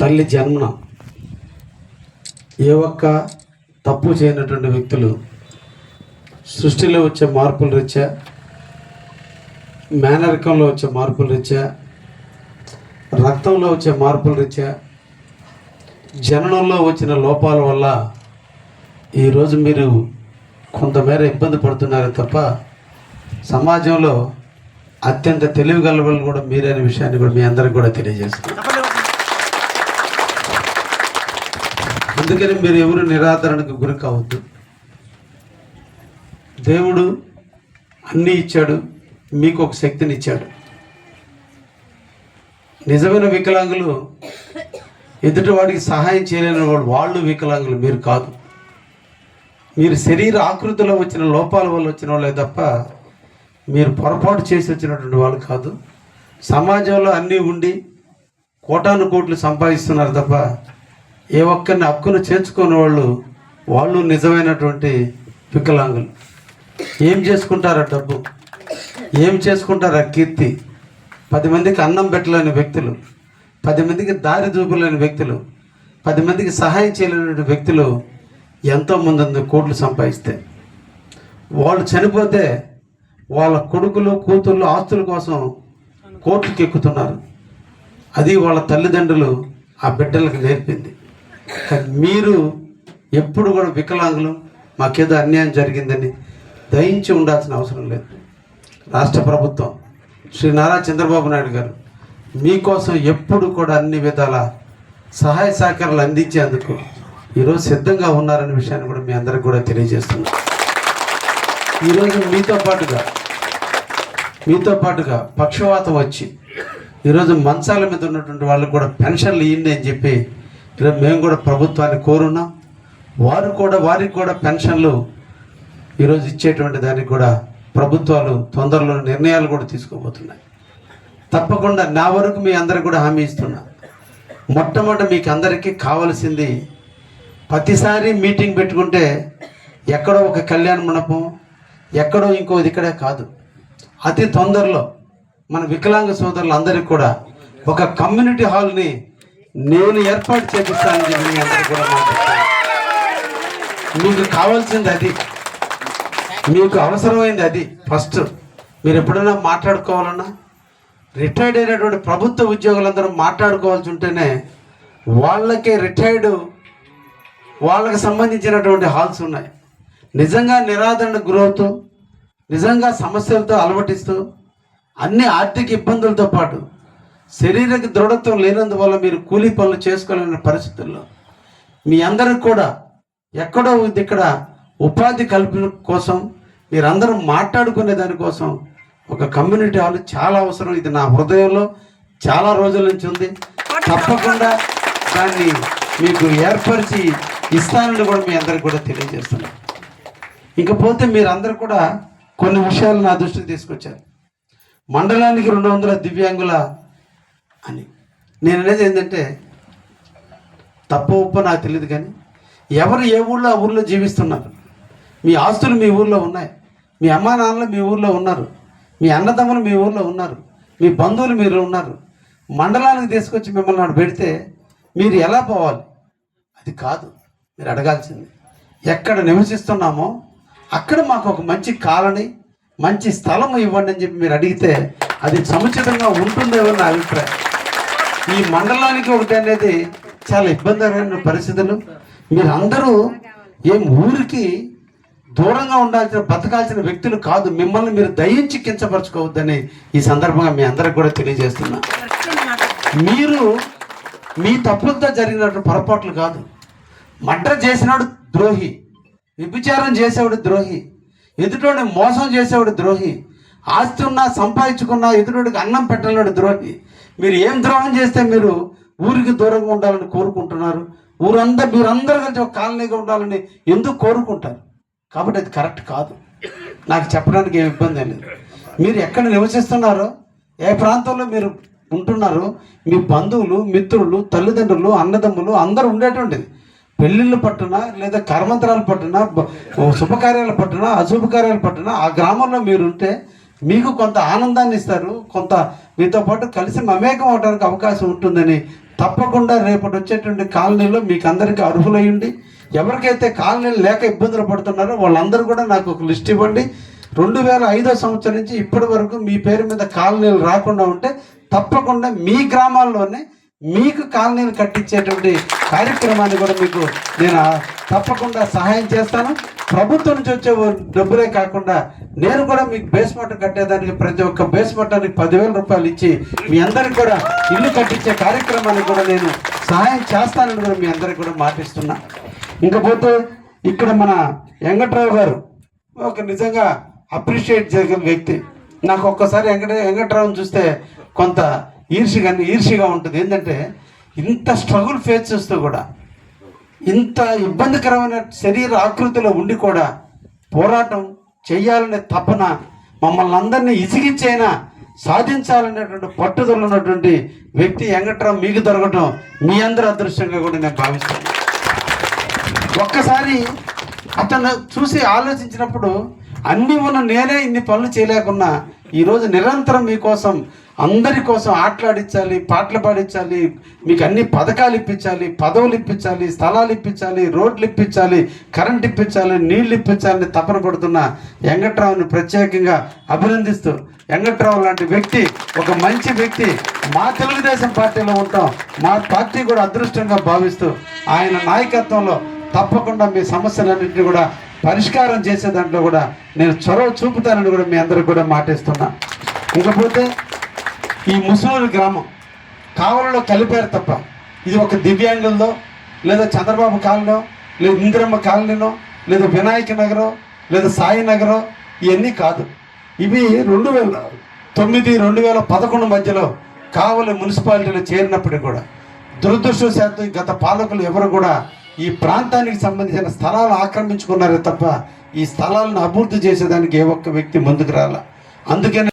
తల్లి జన్మ ఏ ఒక్క తప్పు చేయనటువంటి వ్యక్తులు సృష్టిలో వచ్చే మార్పుల రీత్యా మేనరికంలో వచ్చే మార్పుల రీత్యా రక్తంలో వచ్చే మార్పుల రీత్యా జననంలో వచ్చిన లోపాల వల్ల ఈరోజు మీరు కొంతమేర ఇబ్బంది పడుతున్నారు తప్ప సమాజంలో అత్యంత తెలివి కూడా మీరే అనే విషయాన్ని కూడా మీ అందరికి కూడా తెలియజేస్తున్నారు అందుకని మీరు ఎవరు నిరాదరణకు గురి కావద్దు. దేవుడు అన్నీ ఇచ్చాడు మీకు ఒక శక్తిని ఇచ్చాడు నిజమైన వికలాంగులు ఎదుటి వాడికి సహాయం చేయలేని వాళ్ళు వాళ్ళు వికలాంగులు మీరు కాదు. మీరు శరీర ఆకృతిలో వచ్చిన లోపాల వల్ల వచ్చిన వాళ్ళే తప్ప మీరు పొరపాటు చేసి వచ్చినటువంటి వాళ్ళు కాదు. సమాజంలో అన్నీ ఉండి కోటాను కోట్లు సంపాదిస్తున్నారు తప్ప ఏ ఒక్కరిని హక్కును చేర్చుకునే వాళ్ళు వాళ్ళు నిజమైనటువంటి వికలాంగులు. ఏం చేసుకుంటారా డబ్బు? ఏం చేసుకుంటారా కీర్తి? పది మందికి అన్నం పెట్టలేని వ్యక్తులు. పది మందికి దారి చూపలేని వ్యక్తులు. పది మందికి సహాయం చేయలేని వ్యక్తులు ఎంతోమంది ఉంది కోట్లు సంపాదిస్తే. వాళ్ళు చనిపోతే వాళ్ళ కొడుకులు కూతుళ్ళు ఆస్తుల కోసం కోట్లకి ఎక్కుతున్నారు అది వాళ్ళ తల్లిదండ్రులు ఆ బిడ్డలకు నేర్పింది. మీరు ఎప్పుడు కూడా వికలాంగులు మాకేదో అన్యాయం జరిగిందని దయించి ఉండాల్సిన అవసరం లేదు. రాష్ట్ర ప్రభుత్వం శ్రీ నారా చంద్రబాబు నాయుడు గారు మీకోసం ఎప్పుడు కూడా అన్ని విధాల సహాయ సహకారాలు అందించేందుకు ఈరోజు సిద్ధంగా ఉన్నారనే విషయాన్ని కూడా మీ అందరికి కూడా తెలియజేస్తున్నాం. ఈరోజు మీతో పాటుగా మీతో పాటుగా పక్షవాతం వచ్చి ఈరోజు మంచాల మీద ఉన్నటువంటి వాళ్ళకు కూడా పెన్షన్లు ఇవ్వండి అని చెప్పి ఈరోజు మేము కూడా ప్రభుత్వాన్ని కోరున్నాం. వారు కూడా వారికి కూడా పెన్షన్లు ఈరోజు ఇచ్చేటువంటి దానికి కూడా ప్రభుత్వాలు తొందరలో నిర్ణయాలు కూడా తీసుకోబోతున్నాయి. తప్పకుండా నా వరకు మీ అందరికి కూడా హామీ ఇస్తున్నా. మొట్టమొదటి మీకు అందరికీ కావలసింది ప్రతిసారి మీటింగ్ పెట్టుకుంటే ఎక్కడో ఒక కళ్యాణ మండపం ఎక్కడో ఇంకోది ఇక్కడే కాదు. అతి తొందరలో మన వికలాంగ సోదరులు అందరికీ కూడా ఒక కమ్యూనిటీ హాల్ని నేను ఏర్పాటు చేపిస్తానని చెప్పి మీ కూడా మీకు కావాల్సింది అది. మీకు అవసరమైంది అది. ఫస్ట్ మీరు ఎప్పుడైనా మాట్లాడుకోవాలన్నా రిటైర్డ్ అయినటువంటి ప్రభుత్వ ఉద్యోగులందరూ మాట్లాడుకోవాల్సి ఉంటేనే వాళ్ళకే రిటైర్డ్ వాళ్ళకి సంబంధించినటువంటి హాల్స్ ఉన్నాయి. నిజంగా నిరాదరణ గురవుతూ నిజంగా సమస్యలతో అలవటిస్తూ అన్ని ఆర్థిక ఇబ్బందులతో పాటు శరీరక దృఢత్వం లేనందువల్ల మీరు కూలీ పనులు చేసుకోలేని పరిస్థితుల్లో మీ అందరికి కూడా ఎక్కడో ఉంది ఇక్కడ ఉపాధి కల్పన కోసం మీరందరూ మాట్లాడుకునే దానికోసం ఒక కమ్యూనిటీ హాల్ చాలా అవసరం. ఇది నా హృదయంలో చాలా రోజుల నుంచి ఉంది. తప్పకుండా దాన్ని మీకు ఏర్పరిచి ఇస్తానని కూడా మీ అందరికి కూడా తెలియజేస్తున్నాను. ఇకపోతే మీరందరూ కూడా కొన్ని విషయాలు నా దృష్టికి తీసుకొచ్చారు. మండలానికి రెండు వందల దివ్యాంగుల అని. నేను అనేది ఏంటంటే తప్పు ఉప్ప నాకు తెలియదు కానీ ఎవరు ఏ ఊళ్ళో ఆ ఊళ్ళో జీవిస్తున్నారు? మీ ఆస్తులు మీ ఊళ్ళో ఉన్నాయి. మీ అమ్మా నాన్నలు మీ ఊళ్ళో ఉన్నారు. మీ అన్నదమ్ములు మీ ఊళ్ళో ఉన్నారు. మీ బంధువులు మీరు ఉన్నారు. మండలానికి తీసుకొచ్చి మిమ్మల్ని నాడు పెడితే మీరు ఎలా పోవాలి? అది కాదు. మీరు అడగాల్సింది ఎక్కడ నివసిస్తున్నామో అక్కడ మాకు ఒక మంచి కాలనీ మంచి స్థలం ఇవ్వండి అని చెప్పి మీరు అడిగితే అది సముచితంగా ఉంటుందేమో నా అభిప్రాయం. ఈ మండలానికి ఒకటి అనేది చాలా ఇబ్బందికరమైన పరిస్థితులు. మీరు అందరూ ఏం ఊరికి దూరంగా ఉండాల్సిన బతకాల్సిన వ్యక్తులు కాదు. మిమ్మల్ని మీరు దయించి కించపరచుకోవద్దని ఈ సందర్భంగా మీ అందరికి కూడా తెలియజేస్తున్నా. మీరు మీ తప్పులతో జరిగినటువంటి పొరపాట్లు కాదు. మడ్ర చేసినాడు ద్రోహి వ్యభిచారం చేసేవాడు ద్రోహి ఎదుటోడిని మోసం చేసేవాడు ద్రోహి ఆస్తి ఉన్నా సంపాదించుకున్నా ఎదురుడికి అన్నం పెట్టలేడు ద్రోహి. మీరు ఏం ద్రోహం చేస్తే మీరు ఊరికి దూరంగా ఉండాలని కోరుకుంటున్నారు? ఊరంతా మీరందరూ కలిసి ఒక కాలనీగా ఉండాలని ఎందుకు కోరుకుంటారు? కాబట్టి అది కరెక్ట్ కాదు. నాకు చెప్పడానికి ఏం ఇబ్బంది లేదు. మీరు ఎక్కడ నివసిస్తున్నారో ఏ ప్రాంతంలో మీరు ఉంటున్నారో మీ బంధువులు మిత్రులు తల్లిదండ్రులు అన్నదమ్ములు అందరూ ఉండేటువంటిది. పెళ్ళిళ్ళు పట్టున లేదా కర్మంతరాలు పట్టున శుభకార్యాల పట్టున అశుభకార్యాల పట్టున ఆ గ్రామంలో మీరు ఉంటే మీకు కొంత ఆనందాన్ని ఇస్తారు కొంత మీతో పాటు కలిసి మమేకం అవడానికి అవకాశం ఉంటుందని తప్పకుండా రేపటి వచ్చేటువంటి కాలనీలో మీకు అందరికీ అర్హులయ్యండి ఎవరికైతే కాలనీలు లేక ఇబ్బందులు పడుతున్నారో వాళ్ళందరూ కూడా నాకు ఒక లిస్ట్ ఇవ్వండి. రెండు వేల ఐదో సంవత్సరం నుంచి ఇప్పటి వరకు మీ పేరు మీద కాలనీలు రాకుండా ఉంటే తప్పకుండా మీ గ్రామాల్లోనే మీకు కాలనీలు కట్టించేటువంటి కార్యక్రమాన్ని కూడా మీకు నేను తప్పకుండా సహాయం చేస్తాను. ప్రభుత్వం నుంచి వచ్చే డబ్బులే కాకుండా నేను కూడా మీకు బేస్మెంట్ కట్టేదానికి ప్రతి ఒక్క బేస్మెంటానికి పదివేల రూపాయలు ఇచ్చి మీ అందరికి కూడా ఇల్లు కట్టించే కార్యక్రమాన్ని కూడా నేను సహాయం చేస్తానని కూడా మీ అందరికి కూడా మాటిస్తున్నా. ఇంకపోతే ఇక్కడ మన వెంకట్రావు గారు ఒక నిజంగా అప్రిషియేట్ చేయగల వ్యక్తి. నాకు ఒక్కసారి వెంకట వెంకట్రావుని చూస్తే కొంత ఈర్షిగా ఈర్షిగా ఉంటుంది. ఏంటంటే ఇంత స్ట్రగుల్ ఫేస్ చేస్తూ కూడా ఇంత ఇబ్బందికరమైన శరీర ఆకృతిలో ఉండి కూడా పోరాటం చేయాలనే తపన మమ్మల్ని అందరినీ ఇసిగించైనా సాధించాలనేటువంటి పట్టుదల ఉన్నటువంటి వ్యక్తి వెంకట్రావు మీకు దొరకటం మీ అందరి అదృష్టంగా కూడా నేను భావిస్తాను. ఒక్కసారి అతను చూసి ఆలోచించినప్పుడు అన్ని ఉన్న నేనే ఇన్ని పనులు చేయలేకున్నా ఈరోజు నిరంతరం మీకోసం అందరి కోసం ఆటలాడించాలి పాటలు పాడించాలి మీకు అన్ని పథకాలు ఇప్పించాలి పదవులు ఇప్పించాలి స్థలాలు ఇప్పించాలి రోడ్లు ఇప్పించాలి కరెంట్ ఇప్పించాలి నీళ్ళు ఇప్పించాలని తపన పడుతున్న వెంకట్రావుని ప్రత్యేకంగా అభినందిస్తూ వెంకట్రావు లాంటి వ్యక్తి ఒక మంచి వ్యక్తి మా తెలుగుదేశం పార్టీలో ఉంటాం మా పార్టీ కూడా అదృష్టంగా భావిస్తూ ఆయన నాయకత్వంలో తప్పకుండా మీ సమస్యలన్నింటినీ కూడా పరిష్కారం చేసే దాంట్లో కూడా నేను చొరవ చూపుతానని కూడా మీ అందరికి కూడా మాటేస్తున్నా. ఇకపోతే ఈ ముసలి గ్రామం. కావలలో కలిపారు తప్ప ఇది ఒక దివ్యాంగుల్లో లేదా చంద్రబాబు కాలనో లేదా ఇందిరమ్మ కాలనీనో లేదా వినాయక నగరో లేదా సాయి నగరో ఇవన్నీ కాదు. ఇవి రెండు వేల తొమ్మిది రెండు వేల పదకొండు మధ్యలో కావలి మున్సిపాలిటీలో చేరినప్పటికీ కూడా దురదృష్టవశాత్తు గత పాలకులు ఎవరు కూడా ఈ ప్రాంతానికి సంబంధించిన స్థలాలు ఆక్రమించుకున్నారే తప్ప ఈ స్థలాలను అభివృద్ధి చేసేదానికి ఏ ఒక్క వ్యక్తి ముందుకు రాల. అందుకని